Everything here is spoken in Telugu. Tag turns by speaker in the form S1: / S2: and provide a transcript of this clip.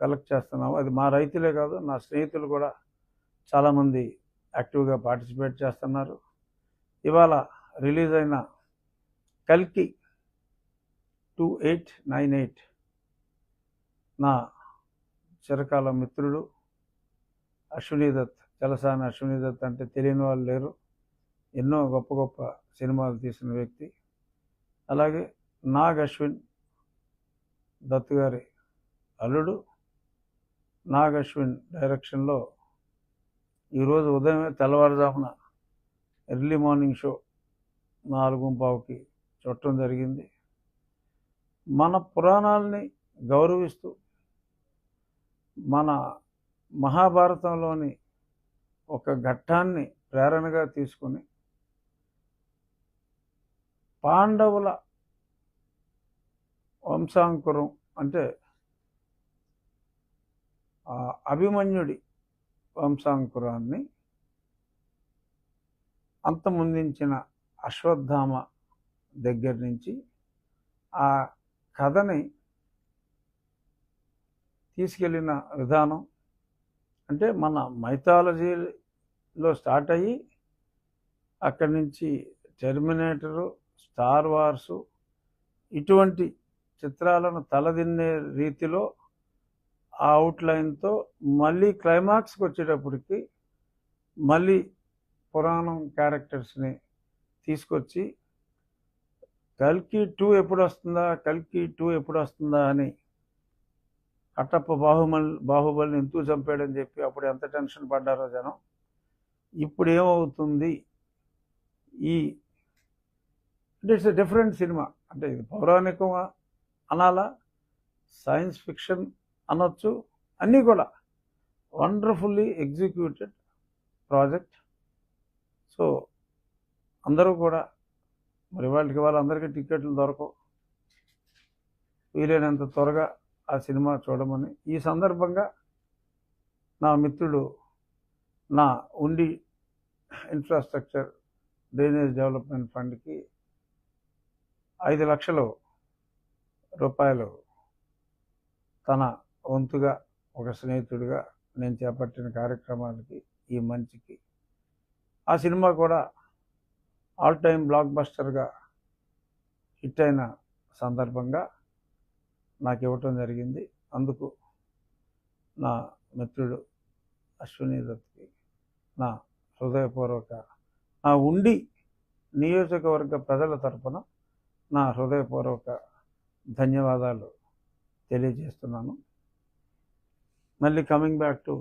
S1: కలెక్ట్ చేస్తున్నాము. అది మా రైతులే కాదు నా స్నేహితులు కూడా చాలామంది యాక్టివ్గా పార్టిసిపేట్ చేస్తున్నారు. ఇవాళ రిలీజ్ అయిన కల్కి టూ ఎయిట్ నైన్ ఎయిట్ నా చిరకాల మిత్రుడు అశ్వినీ దత్ చలసాని అశ్వినీ దత్ అంటే తెలియని వాళ్ళు లేరు. ఎన్నో గొప్ప గొప్ప సినిమాలు తీసిన వ్యక్తి. అలాగే నాగ్ అశ్విన్ దత్ గారి అల్లుడు నాగ్ అశ్విన్ డైరెక్షన్లో ఈరోజు ఉదయమే తెల్లవారుజామున ఎర్లీ మార్నింగ్ షో నాలుగు పావుకి చూడటం జరిగింది. మన పురాణాలని గౌరవిస్తూ మన మహాభారతంలోని ఒక ఘట్టాన్ని ప్రేరణగా తీసుకుని పాండవుల వంశాంకురం అంటే అభిమన్యుడి వంశాంకురాన్ని అంతమొందించిన అశ్వత్థామ దగ్గర నుంచి ఆ కథని తీసుకెళ్ళిన విధానం అంటే మన మైథాలజీలో స్టార్ట్ అయ్యి అక్కడి నుంచి టెర్మినేటరు స్టార్ వార్సు ఇటువంటి చిత్రాలను తలదిన్నే రీతిలో ఆ అవుట్లైన్తో మళ్ళీ క్లైమాక్స్కి వచ్చేటప్పటికి మళ్ళీ పురాణం క్యారెక్టర్స్ని తీసుకొచ్చి కల్కి టూ ఎప్పుడు వస్తుందా కల్కి టూ ఎప్పుడు వస్తుందా అని కట్టప్ప బాహుబలి బాహుబలిని ఎందుకు చంపాడని చెప్పి అప్పుడు ఎంత టెన్షన్ పడ్డారో జనం. ఇప్పుడు ఏమవుతుంది ఈ అంటే ఇట్స్ డిఫరెంట్ సినిమా అంటే ఇది పౌరాణికమా అనాలా? సైన్స్ ఫిక్షన్ అనొచ్చు. అన్నీ కూడా వండర్ఫుల్లీ ఎగ్జిక్యూటెడ్ ప్రాజెక్ట్. సో అందరూ కూడా మరి వాళ్ళకి వాళ్ళందరికీ టికెట్లు దొరకవు. వీలైనంత త్వరగా ఆ సినిమా చూడమని. ఈ సందర్భంగా నా మిత్రుడు నా ఉండి ఇన్ఫ్రాస్ట్రక్చర్ డ్రైనేజ్ డెవలప్మెంట్ ఫండ్కి ఐదు లక్షలు రూపాయలు తన వంతుగా ఒక స్నేహితుడిగా నేను చేపట్టిన కార్యక్రమానికి ఈ మంచికి. ఆ సినిమా కూడా ఆల్ టైమ్ బ్లాక్ బస్టర్గా హిట్ అయిన సందర్భంగా నాకు ఇవ్వటం జరిగింది. అందుకు నా మిత్రుడు అశ్విని దత్కి నా హృదయపూర్వక నా ఉండి నియోజకవర్గ ప్రజల తరపున నా హృదయపూర్వక ధన్యవాదాలు తెలియజేస్తున్నాను. మళ్ళీ కమింగ్ బ్యాక్ టు